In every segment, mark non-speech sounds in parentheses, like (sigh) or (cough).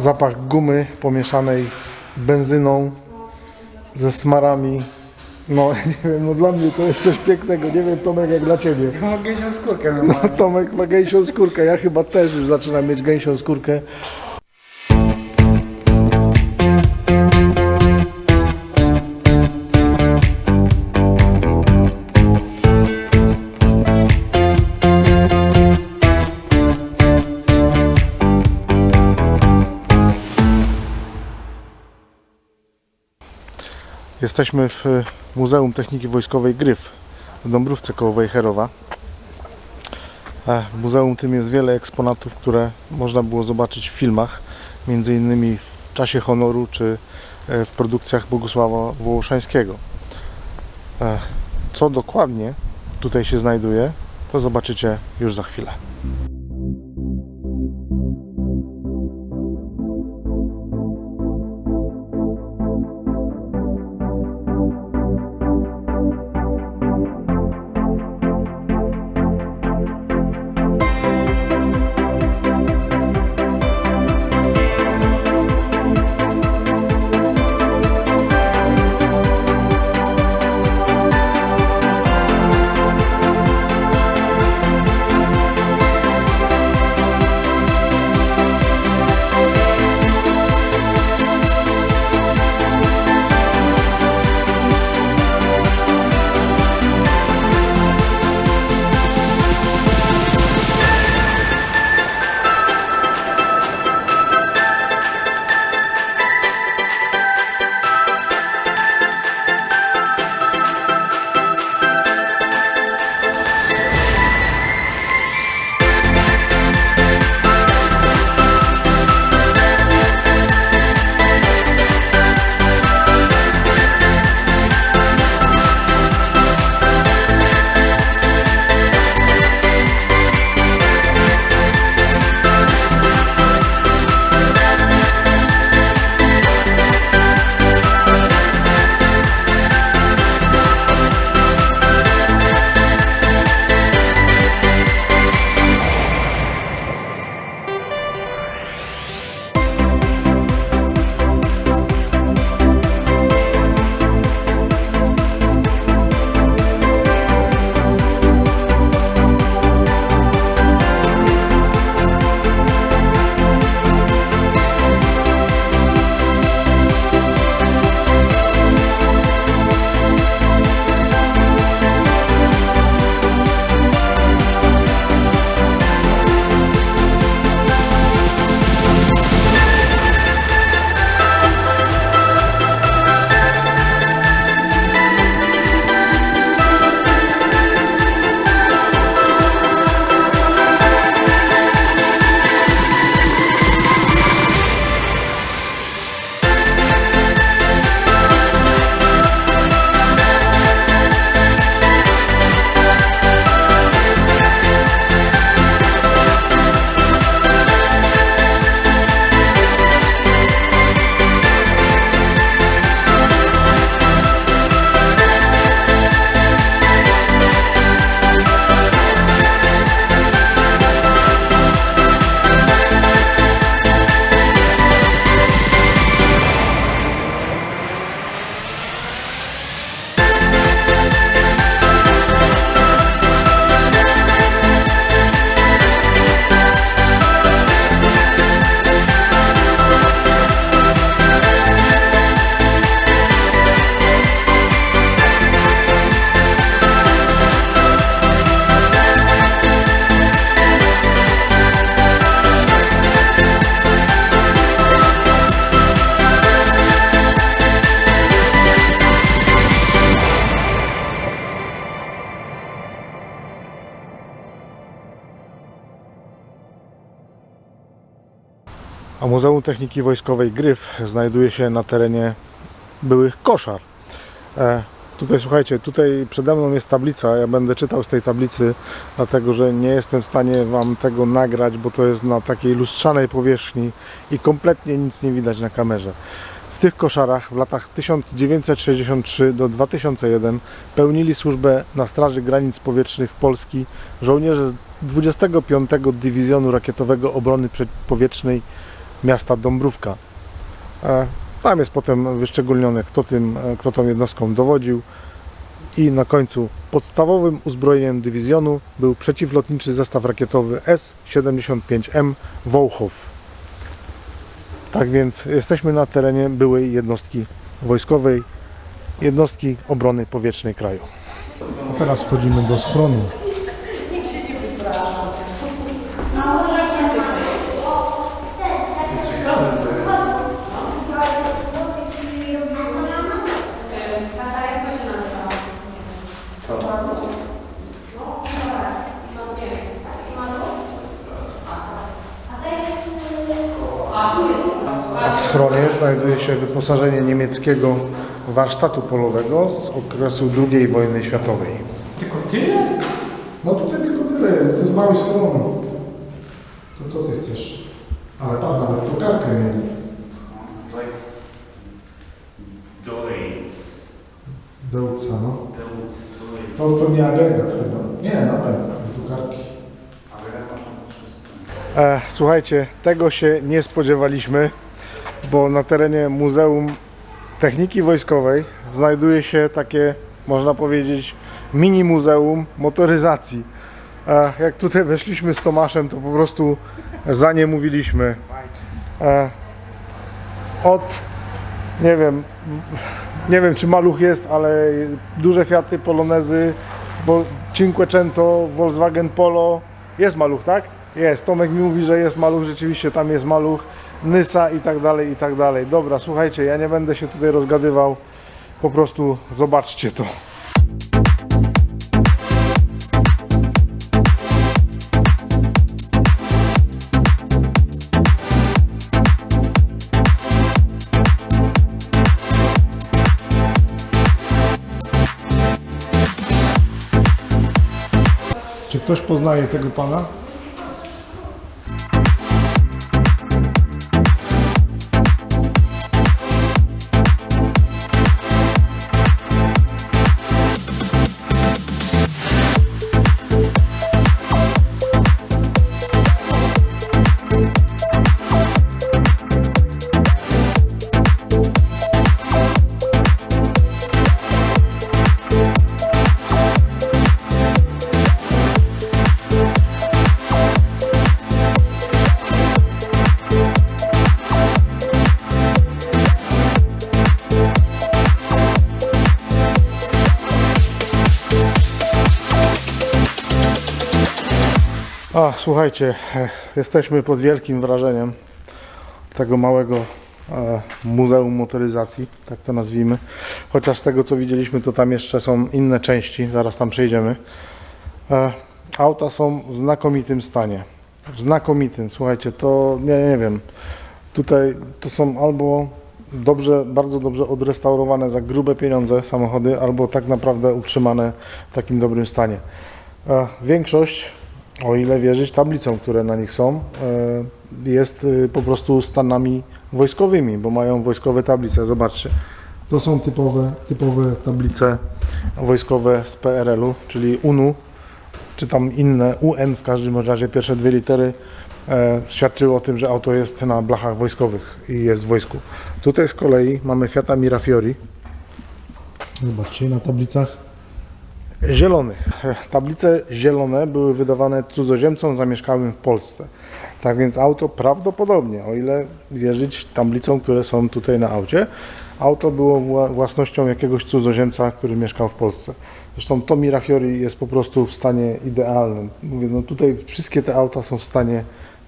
Zapach gumy pomieszanej z benzyną, ze smarami. No (laughs) nie wiem, no dla mnie to jest coś pięknego. Nie wiem Tomek jak dla Ciebie. Mam gęsią skórkę normalnie. Tomek ma gęsią skórkę, ja chyba też już zaczynam mieć gęsią skórkę. Jesteśmy w e, Muzeum Techniki Wojskowej Gryf w Dąbrówce koło Wejherowa. W muzeum tym jest wiele eksponatów, które można było zobaczyć w filmach, między innymi w czasie honoru czy e, w produkcjach Bogusława Wołoszańskiego. E, Co dokładnie tutaj się znajduje, to zobaczycie już za chwilę. Muzeum Techniki Wojskowej Gryf znajduje się na terenie byłych koszar. E, tutaj słuchajcie, tutaj przede mną jest tablica. Ja będę czytał z tej tablicy, dlatego że nie jestem w stanie Wam tego nagrać, bo to jest na takiej lustrzanej powierzchni i kompletnie nic nie widać na kamerze. W tych koszarach w latach 1963 do 2001 pełnili służbę na Straży Granic Powietrznych Polski żołnierze z 25 Dywizjonu Rakietowego Obrony Powietrznej miasta Dąbrówka. E, Tam jest potem wyszczególnione, kto, tym, e, kto tą jednostką dowodził. I na końcu podstawowym uzbrojeniem dywizjonu był przeciwlotniczy zestaw rakietowy S-75M Wołchow. Tak więc jesteśmy na terenie byłej jednostki wojskowej, jednostki obrony powietrznej kraju. A teraz wchodzimy do schronu. W schronie znajduje się wyposażenie niemieckiego warsztatu polowego z okresu II wojny światowej. Tylko tyle? No tutaj tylko tyle jest, bo to jest mały schron. To co ty chcesz? Ale patrz, nawet tokarkę mieli. Deutz. Deutz. Deutza, no. To pewnie agregat chyba. Nie, napęd do tokarki. E, słuchajcie, tego się nie spodziewaliśmy, bo na terenie Muzeum Techniki Wojskowej znajduje się takie, można powiedzieć, mini muzeum motoryzacji. Jak tutaj weszliśmy z Tomaszem, to po prostu za nie mówiliśmy. Od, nie wiem, nie wiem czy maluch jest, ale duże Fiaty, Polonezy, Cinquecento, Volkswagen Polo. Jest maluch, tak? Jest. Tomek mi mówi, że jest maluch, rzeczywiście tam jest maluch. Nysa i tak dalej, i tak dalej. Dobra, słuchajcie, ja nie będę się tutaj rozgadywał. Po prostu zobaczcie to. Czy ktoś poznaje tego pana? A, słuchajcie, e, jesteśmy pod wielkim wrażeniem tego małego e, muzeum motoryzacji, tak to nazwijmy. Chociaż z tego co widzieliśmy, to tam jeszcze są inne części, zaraz tam przejdziemy. E, auta są w znakomitym stanie. W znakomitym, słuchajcie, to nie, nie wiem. Tutaj to są albo dobrze, bardzo dobrze odrestaurowane za grube pieniądze samochody, albo tak naprawdę utrzymane w takim dobrym stanie. Większość, o ile wierzyć tablicom, które na nich są, e, jest e, po prostu stanami wojskowymi, bo mają wojskowe tablice. Zobaczcie. To są typowe, typowe tablice wojskowe z PRL-u, czyli UNU, czy tam inne, UN w każdym razie, pierwsze dwie litery e, świadczyły o tym, że auto jest na blachach wojskowych i jest w wojsku. Tutaj z kolei mamy Fiata Mirafiori. Zobaczcie na tablicach zielonych. Tablice zielone były wydawane cudzoziemcom zamieszkałym w Polsce. Tak więc auto prawdopodobnie, o ile wierzyć tablicom, które są tutaj na aucie, auto było wła- własnością jakiegoś cudzoziemca, który mieszkał w Polsce. Zresztą to Mirafiori jest po prostu w stanie idealnym. Mówię, no tutaj wszystkie te auta są w stanie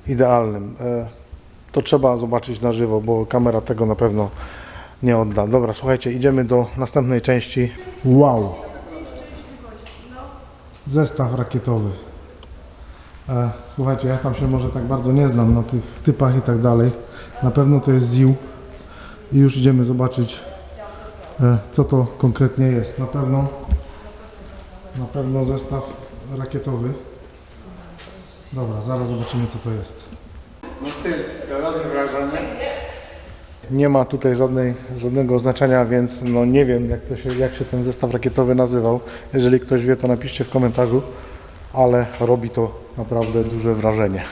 idealnym. E, To trzeba zobaczyć na żywo, bo kamera tego na pewno nie odda. Dobra, słuchajcie, idziemy do następnej części. Wow! Zestaw rakietowy. E, słuchajcie, ja tam się może tak bardzo nie znam na tych typach i tak dalej. Na pewno to jest ZIU i już idziemy zobaczyć, e, co to konkretnie jest. Na pewno, na pewno zestaw rakietowy. Dobra, zaraz zobaczymy, co to jest. No ty, to robi wrażenie. Nie ma tutaj żadnej, żadnego oznaczenia, więc no nie wiem jak, to się, jak się ten zestaw rakietowy nazywał. Jeżeli ktoś wie, to napiszcie w komentarzu, ale robi to naprawdę duże wrażenie.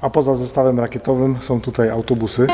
A poza zestawem rakietowym są tutaj autobusy.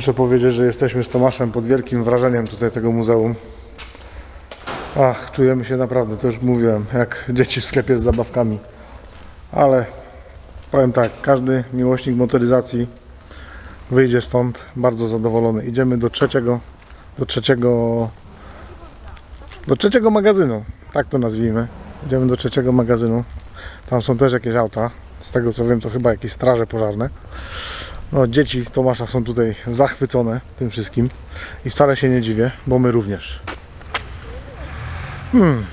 Muszę powiedzieć, że jesteśmy z Tomaszem pod wielkim wrażeniem tutaj tego muzeum. Ach, czujemy się naprawdę, to już mówiłem, jak dzieci w sklepie z zabawkami. Ale powiem tak, każdy miłośnik motoryzacji wyjdzie stąd bardzo zadowolony. Idziemy do trzeciego, do trzeciego, do trzeciego magazynu, tak to nazwijmy. Idziemy do trzeciego magazynu. Tam są też jakieś auta. Z tego co wiem, to chyba jakieś straże pożarne. No, dzieci Tomasza są tutaj zachwycone tym wszystkim i wcale się nie dziwię, bo my również. Hmm.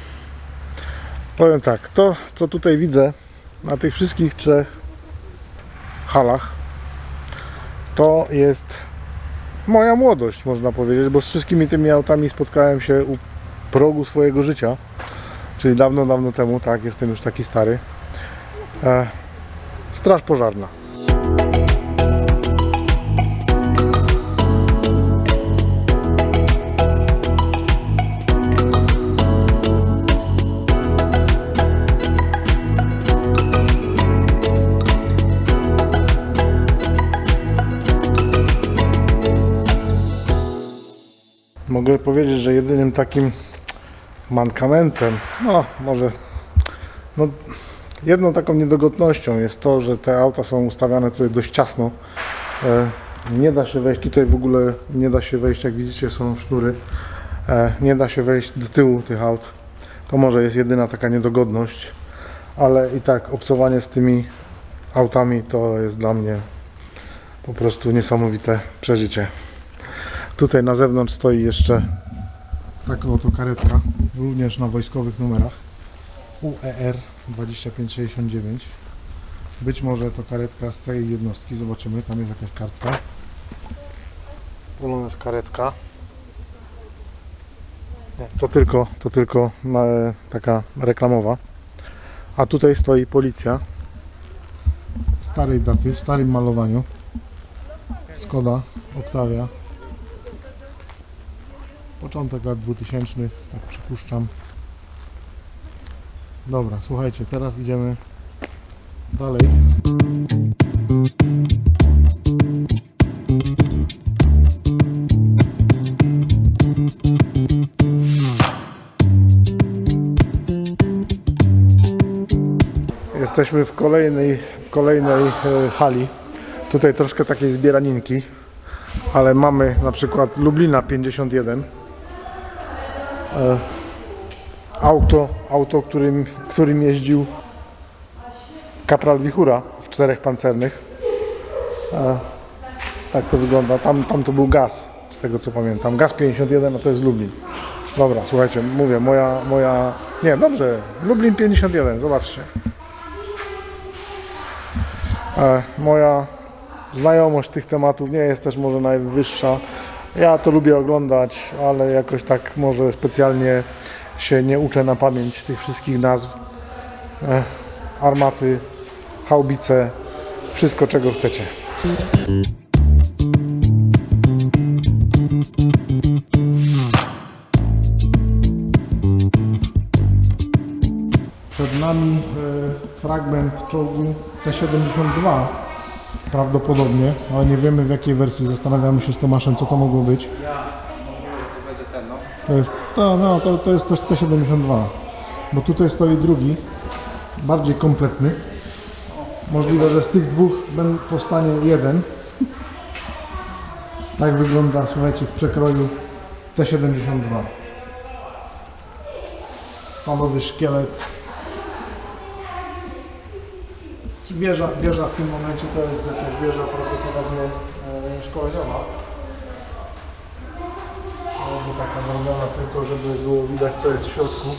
Powiem tak, to co tutaj widzę na tych wszystkich trzech halach, to jest moja młodość, można powiedzieć, bo z wszystkimi tymi autami spotkałem się u progu swojego życia, czyli dawno, dawno temu, tak, jestem już taki stary. E, straż pożarna. Mogę powiedzieć, że jedynym takim mankamentem, no może, no, jedną taką niedogodnością jest to, że te auta są ustawiane tutaj dość ciasno. E, nie da się wejść, tutaj w ogóle nie da się wejść, jak widzicie są sznury, e, nie da się wejść do tyłu tych aut. To może jest jedyna taka niedogodność, ale i tak obcowanie z tymi autami to jest dla mnie po prostu niesamowite przeżycie. Tutaj na zewnątrz stoi jeszcze taka oto karetka, również na wojskowych numerach UER 2569. Być może to karetka z tej jednostki, zobaczymy, tam jest jakaś kartka. Polonez karetka. Nie, to tylko, to tylko e, taka reklamowa. A tutaj stoi policja starej daty, w starym malowaniu. Skoda Octavia początek lat 2000, tak przypuszczam. Dobra, słuchajcie, teraz idziemy dalej. Jesteśmy w kolejnej, w kolejnej e, hali. Tutaj troszkę takiej zbieraninki, ale mamy na przykład Lublina 51 auto, auto którym, którym jeździł kapral Wichura w czterech pancernych. E, tak to wygląda. Tam, tam to był gaz, z tego co pamiętam. Gaz 51, a to jest Lublin. Dobra, słuchajcie, mówię, moja, moja... Nie, dobrze, Lublin 51, zobaczcie. E, moja znajomość tych tematów nie jest też może najwyższa. Ja to lubię oglądać, ale jakoś tak może specjalnie się nie uczę na pamięć tych wszystkich nazw. E, armaty, haubice, wszystko czego chcecie. Przed nami e, fragment czołgu T-72 prawdopodobnie, ale nie wiemy w jakiej wersji. Zastanawiamy się z Tomaszem, co to mogło być. To jest, to, no, to, to jest to T72. Bo tutaj stoi drugi, bardziej kompletny. Możliwe, że z tych dwóch powstanie jeden. Tak wygląda, słuchajcie, w przekroju T72. Stalowy szkielet. Wieża, wieża w tym momencie to jest jakaś wieża prawdopodobnie e, szkoleniowa. Albo taka zrobiona tylko, żeby było widać co jest w środku.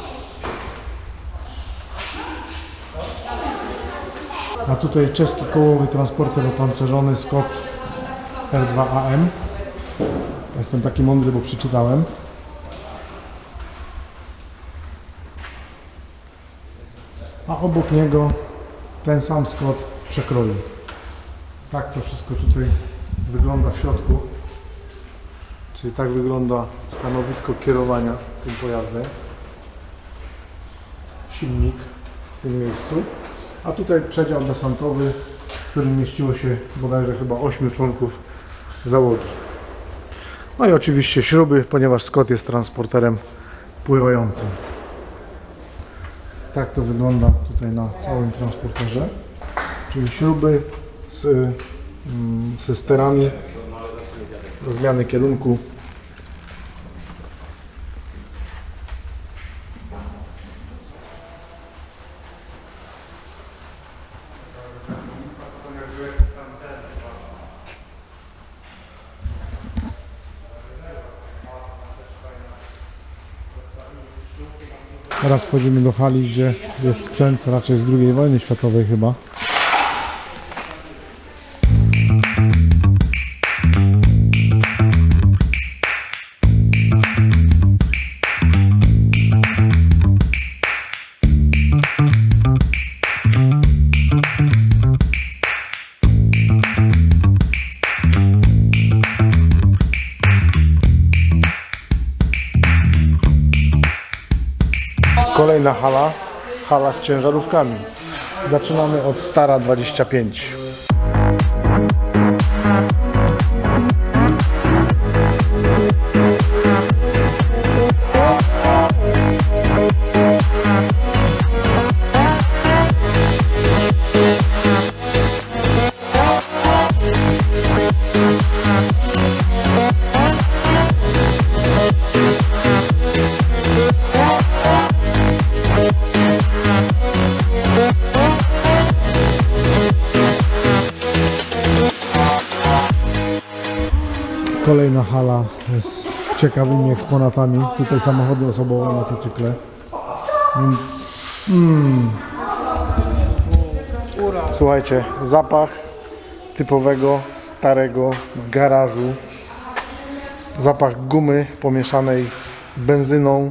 A tutaj czeski kołowy transporter opancerzony Scott R2AM. Jestem taki mądry, bo przeczytałem. A obok niego ten sam Scott w przekroju. Tak to wszystko tutaj wygląda w środku. Czyli tak wygląda stanowisko kierowania tym pojazdem. Silnik w tym miejscu. A tutaj przedział desantowy, w którym mieściło się bodajże chyba 8 członków załogi. No i oczywiście śruby, ponieważ Scott jest transporterem pływającym. Tak to wygląda tutaj na całym transporterze. Czyli śruby z, mm, ze sterami do zmiany kierunku. Teraz wchodzimy do hali, gdzie jest sprzęt raczej z II wojny światowej chyba. Kolejna hala, hala z ciężarówkami. Zaczynamy od Stara 25. hala z ciekawymi eksponatami. Tutaj samochody osobowe, motocykle. Więc, mm. Słuchajcie, zapach typowego starego garażu. Zapach gumy pomieszanej z benzyną,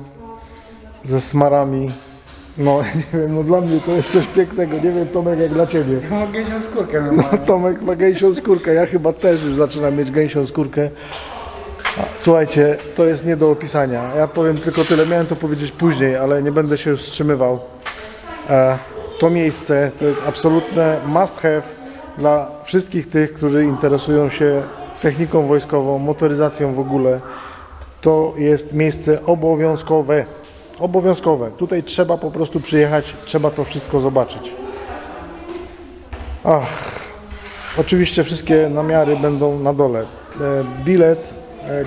ze smarami. No (laughs) nie wiem, no dla mnie to jest coś pięknego. Nie wiem Tomek jak dla Ciebie. Mam gęsią skórkę No. Tomek ma gęsią skórkę, ja chyba też już zaczynam mieć gęsią skórkę. Słuchajcie, to jest nie do opisania. Ja powiem tylko tyle, miałem to powiedzieć później, ale nie będę się już wstrzymywał. E, to miejsce to jest absolutne must have dla wszystkich tych, którzy interesują się techniką wojskową, motoryzacją w ogóle. To jest miejsce obowiązkowe. Obowiązkowe. Tutaj trzeba po prostu przyjechać, trzeba to wszystko zobaczyć. Ach, Oczywiście wszystkie namiary będą na dole. E, Bilet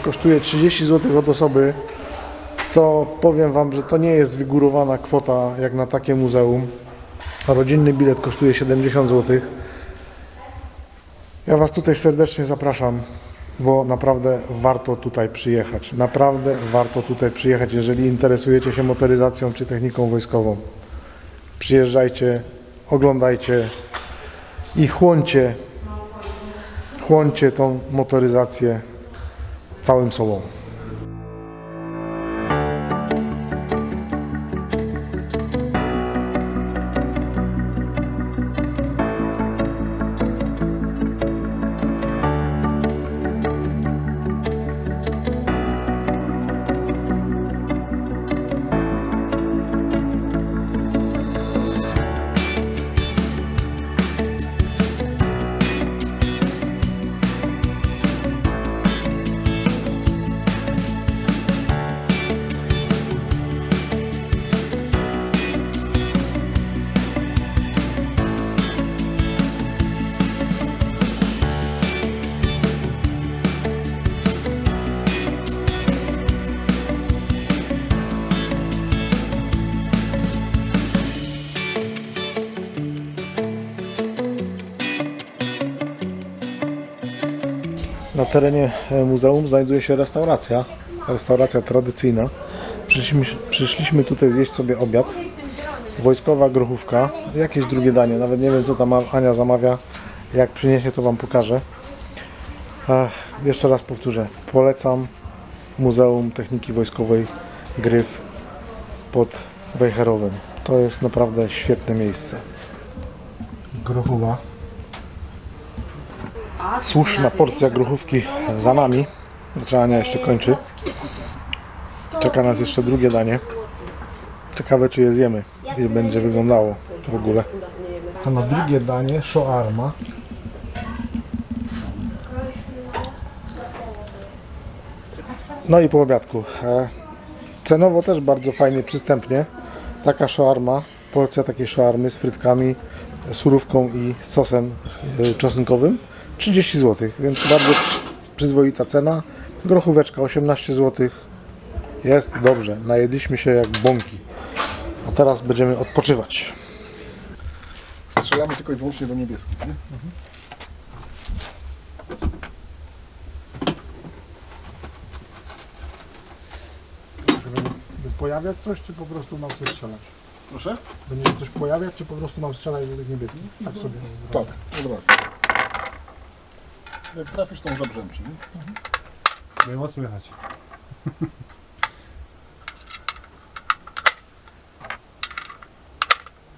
kosztuje 30 zł od osoby. To powiem Wam, że to nie jest wygórowana kwota jak na takie muzeum. Rodzinny bilet kosztuje 70 zł. Ja Was tutaj serdecznie zapraszam, bo naprawdę warto tutaj przyjechać. Naprawdę warto tutaj przyjechać, jeżeli interesujecie się motoryzacją czy techniką wojskową. Przyjeżdżajcie, oglądajcie i chłoncie chłoncie tą motoryzację całym sobą. Na terenie e, muzeum znajduje się restauracja, restauracja tradycyjna. Przyszliśmy, przyszliśmy tutaj zjeść sobie obiad. Wojskowa grochówka, jakieś drugie danie, nawet nie wiem co tam Ania zamawia. Jak przyniesie to Wam pokażę. Ach, jeszcze raz powtórzę, polecam Muzeum Techniki Wojskowej Gryf pod Wejherowem. To jest naprawdę świetne miejsce. Grochowa. Słuszna porcja grochówki za nami. Znaczy Ania jeszcze kończy. Czeka nas jeszcze drugie danie. Ciekawe czy je zjemy. I będzie wyglądało w ogóle. A na drugie danie shoarma. No i po obiadku. E, Cenowo też bardzo fajnie, przystępnie. Taka shawarma, porcja takiej shawarmy z frytkami, surówką i sosem e, czosnkowym 30 zł, więc bardzo przyzwoita cena. Grochóweczka 18 zł. Jest dobrze, najedliśmy się jak bąki. A teraz będziemy odpoczywać. Strzelamy tylko i wyłącznie do niebieskich, nie? By pojawiać coś, czy po prostu mam coś strzelać? Proszę? Będzie coś pojawiać, czy po prostu mam strzelać do tych niebieskich? Tak sobie. Tak, od razu. Jak trafisz, to on zabrzęczy, nie? Było słychać.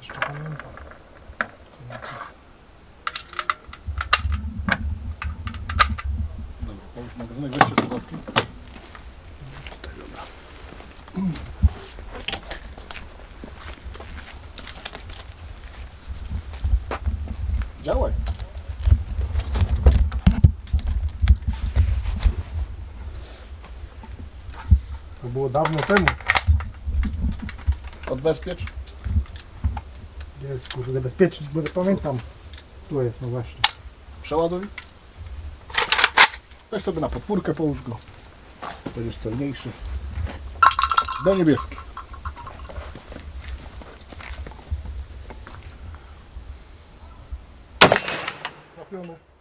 Jeszcze (laughs) pamiętam. Dobra, połóż magazynek, weźcie słuchawki. Działaj. To było dawno temu. Odbezpiecz. Gdzie jest kurde bezpiecznie, bo pamiętam. Tu jest, no właśnie. Przeładuj. Weź sobie na podpórkę, połóż go. Będziesz celniejszy. Do niebieskich. Trafiony.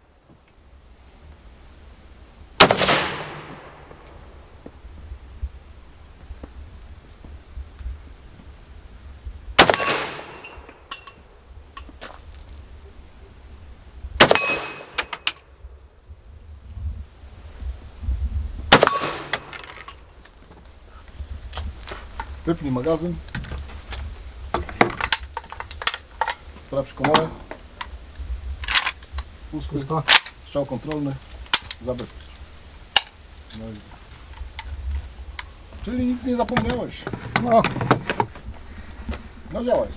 Wypnij magazyn. Sprawdź komorę. Pusty. Pusta. Strzał kontrolny. Zabezpiecz. No i... Czyli nic nie zapomniałeś. No, No działaj.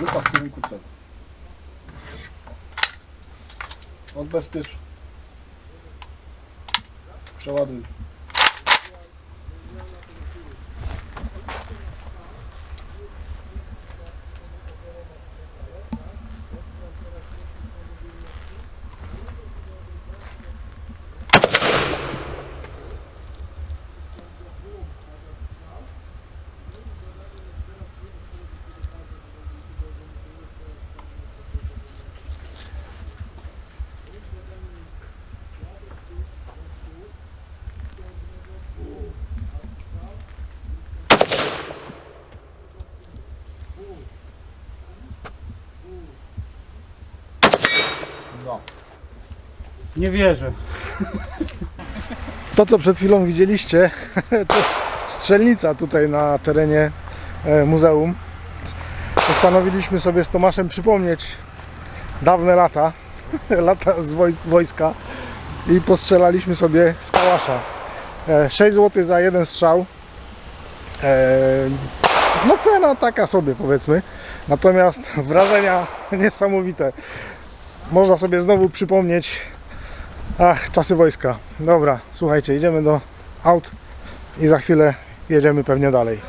Lupa w kierunku celu. Odbezpiecz. Przeładuj. No. Nie wierzę. to co przed chwilą widzieliście, (laughs) to jest strzelnica tutaj na terenie e, muzeum. Postanowiliśmy sobie z Tomaszem przypomnieć dawne lata, (laughs) lata z wojs- wojska i postrzelaliśmy sobie z kałasza. E, 6 zł za jeden strzał. E, No cena taka sobie powiedzmy. Natomiast (laughs) wrażenia niesamowite. Można sobie znowu przypomnieć Ach, czasy wojska. Dobra, słuchajcie, idziemy do aut i za chwilę jedziemy pewnie dalej.